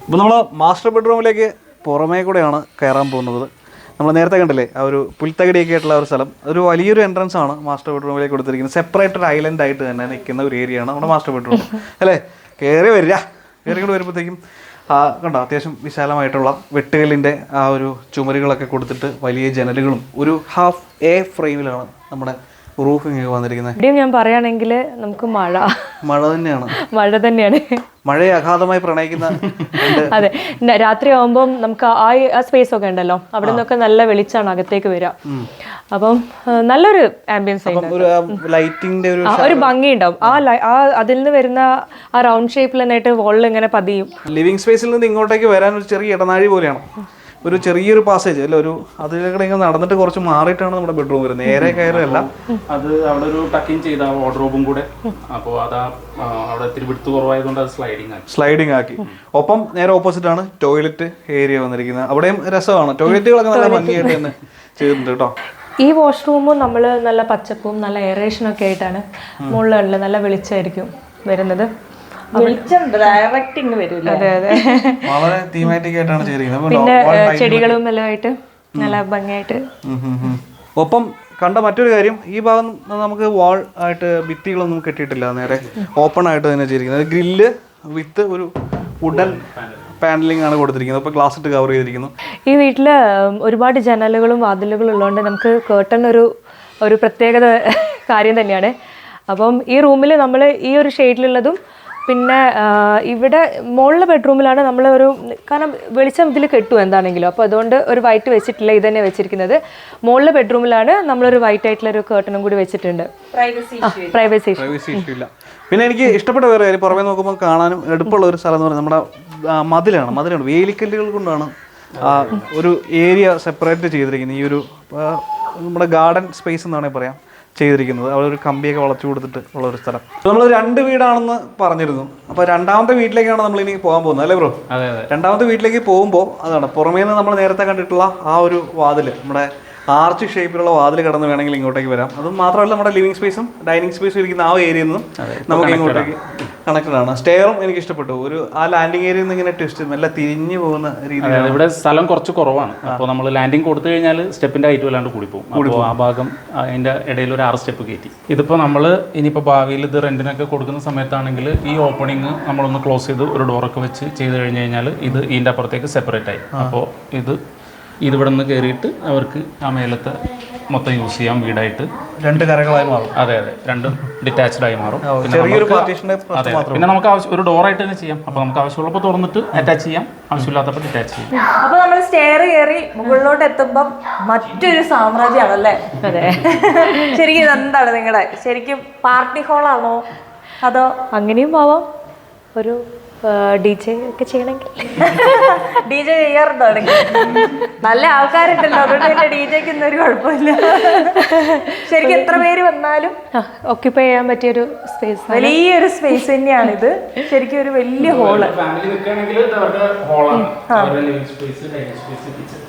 ഇപ്പൊ നമ്മൾ മാസ്റ്റർ ബെഡ്റൂമിലേക്ക് പുറമേ കൂടെയാണ് കയറാൻ പോകുന്നത്. നമ്മൾ നേരത്തെ കണ്ടില്ലേ ആ ഒരു പുൽത്തകടിയൊക്കെ ആയിട്ടുള്ള ഒരു സ്ഥലം. ഒരു വലിയൊരു എൻട്രൻസ് ആണ് മാസ്റ്റർ ബെഡ്റൂമിലേക്ക് കൊടുത്തിരിക്കുന്നത്. സെപ്പറേറ്റ് ഒരു ഐലൻഡ് ആയിട്ട് തന്നെ നിൽക്കുന്ന ഒരു ഏരിയ ആണ് നമ്മുടെ മാസ്റ്റർ ബെഡ്റൂം അല്ലേ? കയറി വരിക. കയറി കൊണ്ട് വരുമ്പോഴത്തേക്കും കണ്ടോ അത്യാവശ്യം വിശാലമായിട്ടുള്ള വെട്ടുകല്ലിന്റെ ആ ഒരു ചുമരുകളൊക്കെ കൊടുത്തിട്ട് വലിയ ജനലുകളും ഒരു ഹാഫ് എ ഫ്രെയിമിലാണ് നമ്മുടെ റൂഫിംഗ് ഒക്കെ വന്നിരിക്കുന്നത് ഇവിടെയും ഞാൻ പറയുകയാണെങ്കിൽ നമുക്ക് മഴ. മഴ തന്നെയാണ്. മഴ തന്നെയാണ്. മഴയെ അഗാധമായി പ്രണയിക്കുന്ന *laughs* അതെ. രാത്രി ആവുമ്പം നമുക്ക് ആ ആ സ്പേസ് ഒക്കെ ഉണ്ടല്ലോ. അവിടെ നിന്നൊക്കെ നല്ല വെളിച്ചാണ് അകത്തേക്ക് വരിക. അപ്പം നല്ലൊരു ആംബിയൻസ് ഒരു ഭംഗി ഉണ്ടാവും. ആ ആ അതിൽ നിന്ന് വരുന്ന ആ റൗണ്ട് ഷേപ്പിൽ തന്നെയായിട്ട് വോളിൽ ഇങ്ങനെ പതിയും. ലിവിംഗ് സ്പേസിൽ നിന്ന് ഇങ്ങോട്ടേക്ക് വരാൻ ഒരു ചെറിയ ഇടനാഴി പോലെയാണ്. ഒരു ചെറിയൊരു പാസേജ് അല്ല ഒരു അതിലൂടെ ഇങ്ങനെ നടന്നിട്ട് കുറച്ച് മാറിയിട്ടാണ് നമ്മുടെ ബെഡ്റൂം വരുന്നത്. നേരെ കയറല്ല അത് അവിടെ ഒരു ടക്കിങ് ചെയ്ത വാർഡ്രോബും കൂടെ. അപ്പോൾ അതാ അവിടെ ഇത്തിരി വിടുത്ത് കുറവായതുകൊണ്ട് അത് സ്ലൈഡിങ് ആക്കി. സ്ലൈഡിങ് ആക്കി. ഒപ്പം നേരെ ഓപ്പോസിറ്റ് ആണ് ടോയ്ലറ്റ് ഏരിയ വന്നിരിക്കുന്നത്. അവിടെയും രസമാണ്. ടോയ്ലറ്റുകളൊക്കെ നല്ല ഭംഗിയായിട്ട് തന്നെ ചെയ്തിട്ടുണ്ട് കേട്ടോ. ഈ വാഷ്റൂമും നമ്മൾ നല്ല പച്ചപ്പും നല്ല എയറേഷനൊക്കെ ഒക്കെ ആയിട്ടാണ് മുകളിലുള്ള നല്ല വെളിച്ചമായിരിക്കും വരുന്നത്. ഡയറക്റ്റ് ഇങ്ങ് വരൂല അതെ അതെ. വളരെ തീമാറ്റിക് ആയിട്ടാണ് ചെയ്തിരിക്കുന്നത് പിന്നെ ചെടികളും എല്ലാം ആയിട്ട് നല്ല ഭംഗിയായിട്ട്. ഒപ്പം കണ്ട മറ്റൊരു കാര്യം ഈ ഭാഗം നമുക്ക് വാൾ ആയിട്ട് ഭിത്തികളൊന്നും കെട്ടിയിട്ടില്ല നേരെ. ഓപ്പൺ ആയിട്ട് തന്നെ ചെയ്തിരിക്കുന്നത്. ഗ്രില്ല് വിത്ത് ഒരു വുഡൻ പാനലിംഗ് ആണ് കൊടുത്തിരിക്കുന്നത്. അപ്പോൾ ഗ്ലാസ് ഇട്ട് കവർ ചെയ്തിരിക്കുന്നു. ഈ വീട്ടിൽ ഒരുപാട് ജനലുകളും വാതിലുകളും ഉള്ളതുകൊണ്ട് നമുക്ക് കേട്ടൺ ഒരു ഒരു പ്രത്യേകത *laughs* കാര്യം തന്നെയാണ്. അപ്പം ഈ റൂമിൽ നമ്മൾ ഈ ഒരു ഷെയ്ഡിലുള്ളതും പിന്നെ ഇവിടെ മുകളിലെ ബെഡ്റൂമിലാണ് നമ്മൾ ഒരു കാരണം വെളിച്ചം ഇതിൽ കെട്ടു എന്താണെങ്കിലും. അപ്പോൾ അതുകൊണ്ട് ഒരു വൈറ്റ് വെച്ചിട്ടില്ല ഇത് തന്നെ വെച്ചിരിക്കുന്നത്. മുകളിലെ ബെഡ്റൂമിലാണ് നമ്മളൊരു വൈറ്റ് ആയിട്ടുള്ള ഒരു കേട്ടനും കൂടി വെച്ചിട്ടുണ്ട്. പ്രൈവസി ഇഷ്യൂ ഇല്ല. പിന്നെ എനിക്ക് ഇഷ്ടപ്പെട്ട വേറെ കാര്യം പുറമേ നോക്കുമ്പോൾ കാണാനും എടുപ്പുള്ള ഒരു സ്ഥലം എന്ന് പറയുന്നത് നമ്മുടെ മതിലാണ് മതിലാണ്. വേലിക്കല്ലുകൾ കൊണ്ടാണ് ഒരു ഏരിയ സെപ്പറേറ്റ് ചെയ്തിരിക്കുന്നത്. ഈ ഒരു നമ്മുടെ ഗാർഡൻ സ്പേസ് എന്ന് വേണമെങ്കിൽ പറയാം. ചെയ്തിരിക്കുന്നത്. അവിടെ ഒരു കമ്പിയൊക്കെ വളച്ചു കൊടുത്തിട്ട് ഉള്ള ഒരു സ്ഥലം നമ്മൾ രണ്ട് വീടാണെന്ന് പറഞ്ഞിരുന്നു. അപ്പോൾ രണ്ടാമത്തെ വീട്ടിലേക്കാണ് നമ്മൾ ഇനി പോകാൻ പോകുന്നത് അല്ലേ ബ്രോ? അതെ അതെ. രണ്ടാമത്തെ വീട്ടിലേക്ക് പോകുമ്പോൾ അതാണ് പുറമേ നിന്ന് നമ്മൾ നേരത്തെ കണ്ടിട്ടുള്ള ആ ഒരു വാതിൽ നമ്മുടെ ആർച്ച് ഷേപ്പിലുള്ള വാതിൽ കടന്ന് വേണമെങ്കിൽ ഇങ്ങോട്ടേക്ക് വരാം. അത് മാത്രമല്ല നമ്മുടെ ലിവിംഗ് സ്പേസും ഡൈനിങ് സ്പേസും ഇരിക്കുന്ന ആ ഏരിയയിൽ നിന്നും നമുക്ക് ഇങ്ങോട്ടേക്ക് കണക്റ്റഡ് ആണ്. സ്റ്റെയറും എനിക്ക് ഇഷ്ടപ്പെട്ടു. ഒരു ആ ലാൻഡിംഗ് ഏരിയയിൽ നിന്ന് ഇങ്ങനെ ട്വിസ്റ്റ് നല്ല തിരിഞ്ഞു പോകുന്ന രീതിയിലാണ്. ഇവിടെ സ്ഥലം കുറച്ച് കുറവാണ്. അപ്പോൾ നമ്മൾ ലാൻഡിംഗ് കൊടുത്തു കഴിഞ്ഞാൽ സ്റ്റെപ്പിന്റെ ഹൈറ്റ് വല്ലാണ്ട് കൂടി പോകും അപ്പോൾ ആ ഭാഗം അതിന്റെ ഇടയിൽ ഒരു ആറ് സ്റ്റെപ്പ് കയറ്റി. ഇതിപ്പോൾ നമ്മൾ ഇനിയിപ്പോൾ ഭാവിയിൽ ഇത് റെന്റിനൊക്കെ കൊടുക്കുന്ന സമയത്താണെങ്കിൽ ഈ ഓപ്പണിങ് നമ്മളൊന്ന് ക്ലോസ് ചെയ്ത് ഒരു ഡോറൊക്കെ വെച്ച് ചെയ്ത് കഴിഞ്ഞ് കഴിഞ്ഞാൽ ഇത് ഇതിന്റെ അപ്പുറത്തേക്ക് സെപ്പറേറ്റ് ആയി. അപ്പോൾ ഇത് ഇതിവിടെ നിന്ന് കയറിയിട്ട് അവർക്ക് ആ മേലത്തെ മൊത്തം യൂസ് ചെയ്യാം വീടായിട്ട്. രണ്ട് കരകളായി മാറും. അതെ അതെ. രണ്ടും ഡിറ്റാച്ച്ഡ് ആയി മാറും. പിന്നെ ചെറിയൊരു അതെ. പിന്നെ നമുക്ക് ആവശ്യം ഒരു ഡോറായിട്ട് തന്നെ ചെയ്യാം. അപ്പോൾ നമുക്ക് ആവശ്യമുള്ളപ്പോൾ തുറന്നിട്ട് അറ്റാച്ച് ചെയ്യാം. ആവശ്യമില്ലാത്തപ്പോൾ ഡിറ്റാച്ച് ചെയ്യാം. അപ്പൊ നമ്മൾ സ്റ്റെയർ കയറി മുകളിലോട്ട് എത്തുമ്പം മറ്റൊരു സാമ്രാജ്യമാണല്ലേ? അതെ. ശരിക്കും എന്താണ് നിങ്ങളുടെ ശരിക്കും പാർട്ടി ഹോളാണോ അതോ അങ്ങനെയും പോവാം. ഒരു ഡി ജെ ഒക്കെ ചെയ്യണമെങ്കിൽ. *laughs* ഡി ജെ ചെയ്യാറുണ്ടോ നല്ല ആൾക്കാരുണ്ടല്ലോ അതുകൊണ്ട് പിന്നെ ഡി ജെക്ക് ഇന്നും ഒരു കുഴപ്പമില്ല. ശരിക്കും എത്ര പേര് വന്നാലും ഓക്യുപ്പൈ ചെയ്യാൻ പറ്റിയ ഒരു സ്പേസ് വലിയൊരു സ്പേസ് തന്നെയാണ് ഇത് ശരിക്കും ഒരു വലിയ ഹോൾ ഫാമിലി നിൽക്കുകയാണെങ്കിൽ അവരുടെ ഹോളാണ് സ്പേസ് സ്പേസ് കിച്ചൺ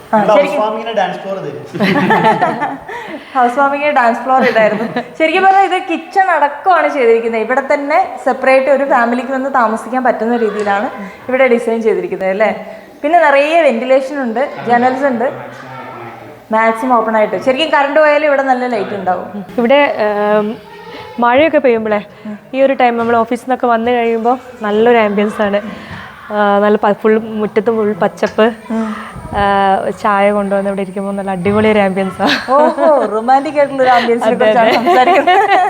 ഹൗസ് വാമിങ്ങിന് ഡാൻസ് ഫ്ലോർ ഇതായിരുന്നു. ശരിക്കും പറഞ്ഞാൽ ഇത് കിച്ചൺ അടക്കമാണ് ചെയ്തിരിക്കുന്നത്. ഇവിടെ തന്നെ സെപ്പറേറ്റ് ഒരു ഫാമിലിക്ക് വന്ന് താമസിക്കാൻ പറ്റുന്ന രീതിയിലാണ് ഇവിടെ ഡിസൈൻ ചെയ്തിരിക്കുന്നത് അല്ലേ? പിന്നെ നിറയെ വെന്റിലേഷൻ ഉണ്ട് ജനൽസ് ഉണ്ട്. മാക്സിമം ഓപ്പൺ ആയിട്ട്. ശരിക്കും കറണ്ട് പോയാലും ഇവിടെ നല്ല ലൈറ്റ് ഉണ്ടാവും. ഇവിടെ മഴയൊക്കെ പെയ്യുമ്പോഴേ ഈ ഒരു ടൈം നമ്മൾ ഓഫീസിൽ നിന്നൊക്കെ വന്നു കഴിയുമ്പോൾ നല്ലൊരു ആംബിയൻസ് ആണ്. നല്ല ഫുൾ മുറ്റത്ത് ഫുൾ പച്ചപ്പ്. ചായ കൊണ്ടുവന്ന് ഇവിടെ ഇരിക്കുമ്പോൾ നല്ല അടിപൊളി ഒരു ആംബിയൻസാണ് ഓഹോ റൊമാന്റിക് ആയിട്ടുള്ള ഒരു ആംബിയൻസിനെ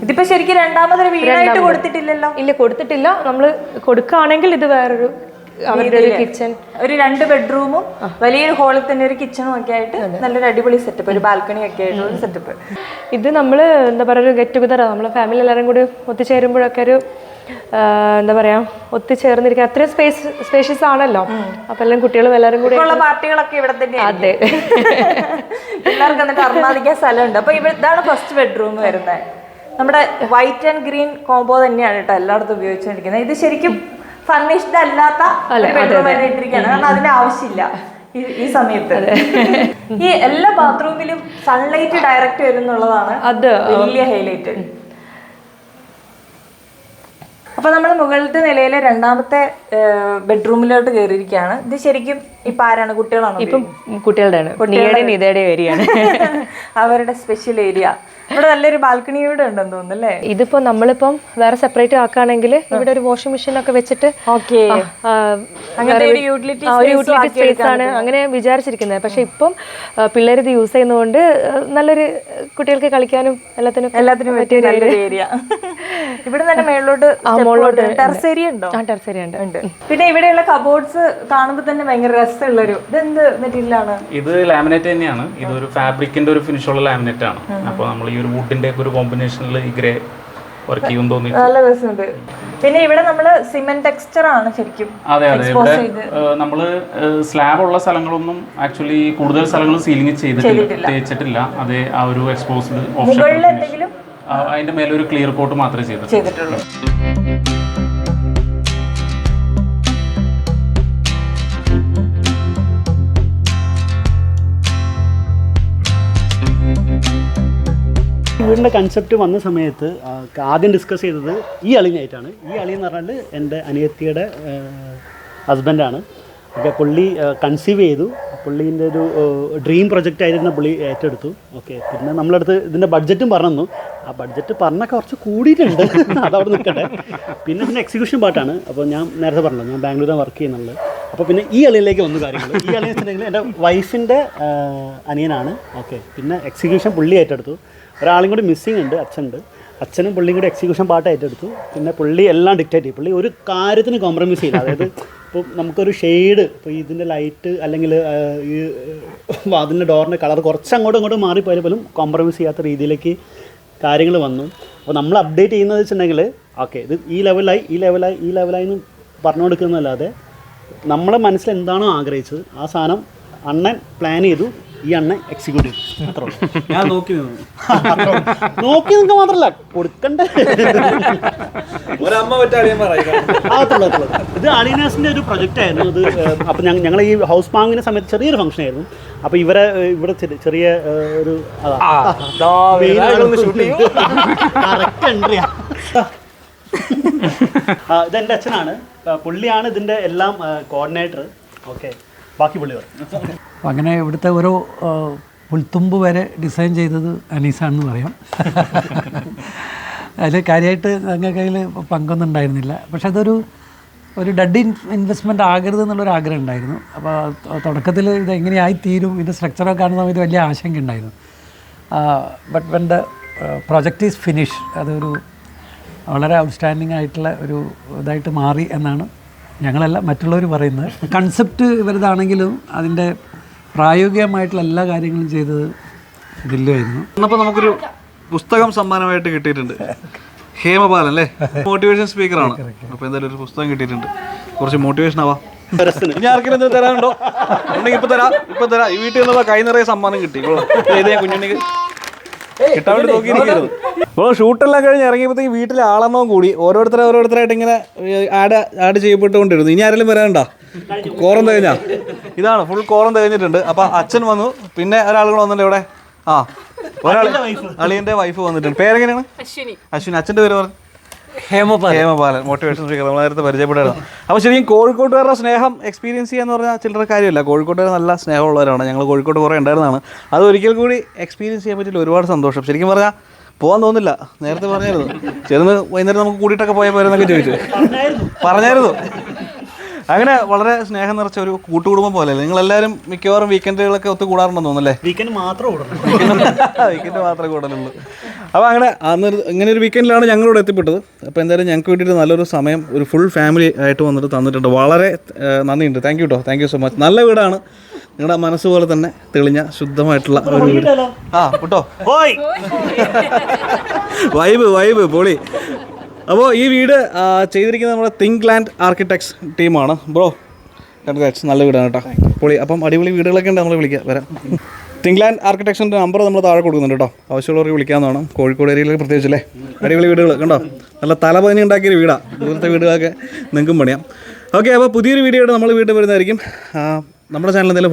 ഇതിപ്പോ ശരിക്കും രണ്ടാമതൊരു വീടായിട്ട് കൊടുത്തിട്ടില്ലല്ലോ? ഇല്ല കൊടുത്തിട്ടില്ല. നമ്മൾ കൊടുക്കുകയാണെങ്കിൽ ഇത് വേറൊരു അവരുടെ ഒരു കിച്ചൺ ഒരു രണ്ട് ബെഡ്റൂമും വലിയൊരു ഹാളിൽ തന്നെ ഒരു കിച്ചണും ഒക്കെ ആയിട്ട് നല്ലൊരു അടിപൊളി സെറ്റപ്പ് ഒരു ബാൽക്കണി ഒക്കെ ആയിട്ടുള്ള സെറ്റപ്പ് ഇത് നമ്മൾ എന്താ പറയുക ഒരു ഗെറ്റ് ടുഗദർ നമ്മളെ ഫാമിലി എല്ലാവരും കൂടി ഒത്തുചേരുമ്പോഴൊക്കെ ഒരു എന്താ പറയാ ഒത്തുചേർന്നിരിക്കുക അത്രയും സ്പേസ് സ്പേഷ്യസ് ആണല്ലോ. അപ്പൊ എല്ലാം കുട്ടികളും എല്ലാരും കൂടി പാർട്ടികളൊക്കെ ഇവിടെ തന്നെ അതെ. പിള്ളേർക്ക് എന്നിട്ട് അർമാദിക്കാൻ സ്ഥലമുണ്ട്. അപ്പൊ ഇവിടെ ഇതാണ് ഫസ്റ്റ് ബെഡ്റൂം വരുന്നത് നമ്മുടെ വൈറ്റ് ആൻഡ് ഗ്രീൻ കോംബോ തന്നെയാണ് കേട്ടോ എല്ലായിടത്തും ഉപയോഗിച്ചുകൊണ്ടിരിക്കുന്നത്. ഇത് ശരിക്കും ഫർണിഷ്ഡ് അല്ലാത്ത ബെഡ്റൂം ആയിട്ട് ഇട്ടിരിക്കുകയാണ് കാരണം അതിന്റെ ആവശ്യമില്ല ഈ- ഈ സമയത്ത്. ഈ എല്ലാ ബാത്റൂമിലും സൺലൈറ്റ് ഡയറക്റ്റ് വരുന്നുള്ളതാണ് അത് വലിയ ഹൈലൈറ്റ് അപ്പൊ നമ്മൾ മുകളിലത്തെ നിലയിലെ രണ്ടാമത്തെ ബെഡ്റൂമിലോട്ട് കയറിയിരിക്കുകയാണ് ഇത് ശരിക്കും ഇപ്പം ആരാണ്? കുട്ടികളാണ് ഇപ്പം കുട്ടികളുടെ ആണ് നീയുടെയും നീതയുടെയും ഏരിയയാണ്. *laughs* അവരുടെ സ്പെഷ്യൽ ഏരിയ ഇവിടെ നല്ലൊരു ബാൽക്കണി ഇവിടെ ഉണ്ടെന്ന് തോന്നുന്നു അല്ലേ ഇതിപ്പോ നമ്മളിപ്പം വേറെ സെപ്പറേറ്റ് ആക്കുകയാണെങ്കിൽ ഇവിടെ ഒരു വാഷിംഗ് മെഷീൻ ഒക്കെ വെച്ചിട്ട് ഓക്കെ. ആ, ഒരു യൂട്ടിലിറ്റി ഒരു യൂട്ടിലിറ്റി സ്പേസ് ആണ് അങ്ങനെ വിചാരിച്ചിരിക്കുന്നത്. പക്ഷെ ഇപ്പം പിള്ളേർ ഇത് യൂസ് ചെയ്യുന്നതുകൊണ്ട് നല്ലൊരു കുട്ടികൾക്ക് കളിക്കാനും എല്ലാത്തിനും എല്ലാത്തിനും പറ്റിയ നല്ലൊരു ഏരിയ ഇവിടെ തന്നെ മേളിലോട്ട് മുകളിലോട്ട് ഏരിയ ഉണ്ടോ. ആ ടെറസേരി ഉണ്ട്. ഉണ്ട്. പിന്നെ ഇവിടെയുള്ള കബോർഡ്സ് കാണുമ്പോൾ തന്നെ ഭയങ്കര രസമുള്ളൊരു ഇതെന്ത് മെറ്റീരിയലാണ് ഇത് ലാമിനേറ്റ് തന്നെയാണ്. ഇതൊരു ഫാബ്രിക്കിന്റെ ഒരു ഫിനിഷുള്ള ലാമിനേറ്റ് ആണ്. അപ്പോൾ നമ്മൾ ഈ ഒരു വുഡിന്റെ ഒക്കെ ഒരു കോമ്പിനേഷനിൽ ഈ ഗ്രേ വർക്ക് ചെയ്യും തോന്നി നല്ല രസമുണ്ട്. പിന്നെ ഇവിടെ നമ്മൾ സിമെന്റ് ടെക്സ്ചർ ആണ് ശരിക്കും അതെ അതെ. ഇവിടെ നമ്മൾ സ്ലാബ് ഉള്ള സ്ഥലങ്ങളൊന്നും ആക്ച്വലി കൂടുതൽ സ്ഥലങ്ങൾ സീലിംഗ് ചെയ്തിട്ടില്ല തേച്ചിട്ടില്ല. അതെ ആ ഒരു എക്സ്പോസ്ഡ് ഓപ്ഷൻ അതിന്റെ മേലെ ഒരു ക്ലിയർ കോട്ട് മാത്രമേ ചെയ്തിട്ടുള്ളൂ. ചെയ്തിട്ടുള്ളൂ കൺസെപ്റ്റ് വന്ന സമയത്ത് ആദ്യം ഡിസ്കസ് ചെയ്തത് ഈ അളിനായിട്ടാണ് ഈ അളി എന്ന് പറഞ്ഞാൽ എന്റെ അനിയത്തിയുടെ ഹസ്ബൻഡാണ് ഓക്കെ പുള്ളി കൺസീവ് ചെയ്തു. പുള്ളീന്റെ ഒരു ഡ്രീം പ്രൊജക്റ്റ് ആയിരുന്ന പുള്ളി ഏറ്റെടുത്തു. ഓക്കെ പിന്നെ നമ്മളടുത്ത് ഇതിന്റെ ബഡ്ജറ്റും പറഞ്ഞു ആ ബഡ്ജറ്റ് പറഞ്ഞാൽ കുറച്ച് കൂടിയിട്ടുണ്ട്. *laughs* അതവിടെ നിൽക്കട്ടെ. പിന്നെ പിന്നെ എക്സിക്യൂഷൻ പാട്ടാണ്. അപ്പോൾ ഞാൻ നേരത്തെ പറഞ്ഞല്ലോ ഞാൻ ബാംഗ്ലൂരിൽ വർക്ക് ചെയ്യുന്നുള്ളത് അപ്പോൾ പിന്നെ ഈ അളിയിലേക്ക് വന്നു കാര്യങ്ങൾ ഈ അളി വെച്ചിട്ടുണ്ടെങ്കിൽ എന്റെ വൈഫിന്റെ അനിയനാണ്. ഓക്കെ പിന്നെ എക്സിക്യൂഷൻ പുള്ളി ഏറ്റെടുത്തു. ഒരാളും കൂടി മിസ്സിങ് ഉണ്ട് അച്ഛനുണ്ട്. അച്ഛനും പുള്ളിയും കൂടി എക്സിക്യൂഷൻ പാട്ട് ഏറ്റെടുത്തു പിന്നെ പുള്ളി എല്ലാം ഡിക്റ്റേറ്റ് ചെയ്യും പുള്ളി ഒരു കാര്യത്തിന് കോംപ്രമൈസ് ചെയ്യില്ല. അതായത് ഇപ്പോൾ നമുക്കൊരു ഷെയ്ഡ് ഇപ്പോൾ ഇതിന്റെ ലൈറ്റ് അല്ലെങ്കിൽ ഈ വാതിലിന്റെ ഡോറിന്റെ കളർ കുറച്ച് അങ്ങോട്ടും ഇങ്ങോട്ടും മാറിപ്പോയാൽ പോലും കോംപ്രമൈസ് ചെയ്യാത്ത രീതിയിലേക്ക് കാര്യങ്ങൾ വന്നു. അപ്പോൾ നമ്മൾ അപ്ഡേറ്റ് ചെയ്യുന്നത് വെച്ചിട്ടുണ്ടെങ്കിൽ ഓക്കെ ഇത് ഈ ലെവലായി ഈ ലെവലായി ഈ ലെവലായി എന്ന് പറഞ്ഞു കൊടുക്കുന്നതല്ലാതെ നമ്മളെ മനസ്സിൽ എന്താണോ ആഗ്രഹിച്ചത് ആ സാധനം അണ്ണൻ പ്ലാൻ ചെയ്തു. ഈ അണ്ണൻ എക്സിക്യൂട്ടീവ് *laughs* ഞാൻ നോക്കി *laughs* മാത്രല്ല. നോക്കി മാത്രമല്ല കൊടുക്കണ്ടേ. ഇത് അളീനാസിന്റെ ഒരു പ്രൊജക്റ്റ് ആയിരുന്നു. ഇത് അപ്പം ഞങ്ങൾ ഈ ഹൗസ് പാങ്ങിന് സമയത്ത് ചെറിയൊരു ഫംഗ്ഷൻ ആയിരുന്നു. അപ്പൊ ഇവരെ ഇവിടെ ചെറിയ- ഒരു ഇതെന്റെ അച്ഛനാണ്. ആ, പുള്ളിയാണ് ഇതിന്റെ എല്ലാം കോർഡിനേറ്റർ ഓക്കെ ബാക്കി പുള്ളിവർ അങ്ങനെ ഇവിടുത്തെ ഒരു പുൽത്തുമ്പ് വരെ ഡിസൈൻ ചെയ്തത് അനീസാണെന്ന് പറയാം. *laughs* അതിൽ കാര്യമായിട്ട് ഞങ്ങളുടെ കയ്യിൽ പങ്കൊന്നും ഉണ്ടായിരുന്നില്ല. പക്ഷെ അതൊരു ഒരു ഡഡ് ഇൻ ഇൻവെസ്റ്റ്മെന്റ് ആകരുത് എന്നുള്ളൊരു ആഗ്രഹം ഉണ്ടായിരുന്നു. അപ്പോൾ തുടക്കത്തിൽ ഇത് എങ്ങനെയായി തീരും ഇതിന്റെ സ്ട്രക്ചറൊക്കെ കാണുന്ന സമയത്ത് വലിയ ആശങ്ക ഉണ്ടായിരുന്നു. But when the project is finish അതൊരു വളരെ ഔട്ട്സ്റ്റാൻഡിംഗ് ആയിട്ടുള്ള ഒരു ഇതായിട്ട് മാറി എന്നാണ് ഞങ്ങളല്ല മറ്റുള്ളവർ പറയുന്നത്. കൺസെപ്റ്റ് ഇവരതാണെങ്കിലും അതിന്റെ പ്രായോഗികമായിട്ടുള്ള എല്ലാ കാര്യങ്ങളും ചെയ്തത് ഇതില്ലായിരുന്നു എന്നപ്പോൾ നമുക്കൊരു പുസ്തകം സമ്മാനമായിട്ട് കിട്ടിയിട്ടുണ്ട്. ഹേമപാലൻ അല്ലേ? മോട്ടിവേഷൻ സ്പീക്കറാണ് അപ്പോൾ എന്തായാലും ഒരു പുസ്തകം കിട്ടിയിട്ടുണ്ട്. കുറച്ച് മോട്ടിവേഷൻ ആവാം. ഇനി ആർക്കെങ്കിലും എന്തെങ്കിലും തരാനുണ്ടോ? ഉണ്ടെങ്കിൽ ഇപ്പൊ തരാം. ഇപ്പൊ തരാം. ഈ വീട്ടിൽ നിന്നുള്ള കൈ നിറയെ സമ്മാനം കിട്ടി. കൊള്ളാം. ഇത് ഞാൻ കുഞ്ഞുണ്ണിക്ക്? കിട്ടാൻ വേണ്ടി നോക്കിയിരിക്കരുത് ഇപ്പോൾ ഷൂട്ടെല്ലാം കഴിഞ്ഞ് ഇറങ്ങിയപ്പോഴത്തേക്ക് വീട്ടിൽ ആളെണ്ണവും കൂടി ഓരോരുത്തരെ ഓരോരുത്തരായിട്ട് ഇങ്ങനെ ആഡ് ആഡ് ചെയ്യപ്പെട്ടുകൊണ്ടിരുന്നു. ഇനി ആരെങ്കിലും വരാനുണ്ടോ? കോറം തികഞ്ഞാ? ഇതാണ് ഫുൾ കോറം തികഞ്ഞിട്ടുണ്ട്. അപ്പൊ അച്ഛൻ വന്നു. പിന്നെ ഒരാൾ കൂടെ വന്നിട്ടുണ്ട് ഇവിടെ. ആ ഒരാൾ അളിയന്റെ വൈഫ് വന്നിട്ടുണ്ട്. പേരെങ്ങനെയാണ്? അശ്വിനി. അച്ഛന്റെ പേര് പറഞ്ഞു? ഹേമപാലൻ. ഹേമപാലൻ മോട്ടിവേഷൻ സ്പീക്കർ നമ്മൾ നേരത്തെ പരിചയപ്പെട്ടായിരുന്നു അപ്പോൾ ശരിക്കും കോഴിക്കോട്ടുകാരുടെ സ്നേഹം എക്സ്പീരിയൻസ് ചെയ്യാന്ന് പറഞ്ഞാൽ ചിലരുടെ കാര്യമില്ല. കോഴിക്കോട്ടുകാർ നല്ല സ്നേഹമുള്ളവരാണ്. ഞങ്ങൾ കോഴിക്കോട്ട് കുറേ ഉണ്ടായിരുന്നതാണ്. അത് ഒരിക്കൽ കൂടി എക്സ്പീരിയൻസ് ചെയ്യാൻ പറ്റില്ല. ഒരുപാട് സന്തോഷം. ശരിക്കും പറഞ്ഞാൽ പോകാൻ തോന്നില്ല. നേരത്തെ പറഞ്ഞായിരുന്നു. ചേർന്ന് വൈകുന്നേരം നമുക്ക് കൂടിയിട്ടൊക്കെ പോയാൽ പോരെന്നൊക്കെ ചോദിച്ചു. പറഞ്ഞായിരുന്നു. അങ്ങനെ വളരെ സ്നേഹം നിറച്ച ഒരു കൂട്ടുകുടുംബം പോലെ നിങ്ങൾ എല്ലാവരും മിക്കവാറും വീക്കെൻഡുകളൊക്കെ ഒത്തു കൂടാറുണ്ടെന്ന് തോന്നുന്നല്ലേ വീക്കെൻഡ് മാത്രം ഓടണം വീക്കെൻഡ് *laughs* മാത്രമേ കൂടുതലുള്ളൂ അപ്പോൾ അങ്ങനെ അന്നൊരു ഇങ്ങനെ ഒരു വീക്കെൻഡിലാണ് ഞങ്ങളിവിടെ എത്തിപ്പെട്ടത്. അപ്പോൾ എന്തായാലും ഞങ്ങൾക്ക് വേണ്ടിയിട്ട് നല്ലൊരു സമയം ഒരു ഫുൾ ഫാമിലി ആയിട്ട് വന്നിട്ട് തന്നിട്ടുണ്ട്. വളരെ നന്ദിയുണ്ട്. താങ്ക് യു കേട്ടോ താങ്ക് യു സോ മച്ച് നല്ല വീടാണ്. നിങ്ങളുടെ മനസ്സ് പോലെ തന്നെ തെളിഞ്ഞ ശുദ്ധമായിട്ടുള്ള ഒരു വീട്. ആ കേട്ടോ വൈബ് വൈബ് പൊളി. അപ്പോൾ ഈ വീട് ചെയ്തിരിക്കുന്നത് നമ്മുടെ തിങ്ക് ലാൻഡ് ആർക്കിടെക്ട്സ് ടീമാണ് ബ്രോ കൺഗ്രാറ്റ്സ് നല്ല വീടാണ് കേട്ടോ. പൊളി അപ്പം അടിപൊളി വീടുകളൊക്കെ ഉണ്ട് നമ്മൾ വിളിക്കാം വരാം. തിങ്ക് ലാൻഡ് ആർക്കിടെക്ചറിന്റെ നമ്പർ നമ്മൾ താഴെ കൊടുക്കുന്നുണ്ട് കേട്ടോ. ആവശ്യമുള്ളവർക്ക് വിളിക്കാവുന്നതാണ്. കോഴിക്കോട് ഏരിയയിൽ പ്രത്യേകിച്ച് അല്ലേ അടിപൊളി വീടുകൾ കണ്ടോ? നല്ല തലപതിനി ഉണ്ടാക്കിയൊരു വീടാണ് ദൂരത്തെ വീടുകളൊക്കെ നിങ്ങൾക്കും പണിയാം. ഓക്കെ അപ്പോൾ പുതിയൊരു വീഡിയോ നമ്മൾ വീട്ടിൽ വരുന്നതായിരിക്കും. നമ്മുടെ ചാനൽ എന്തെങ്കിലും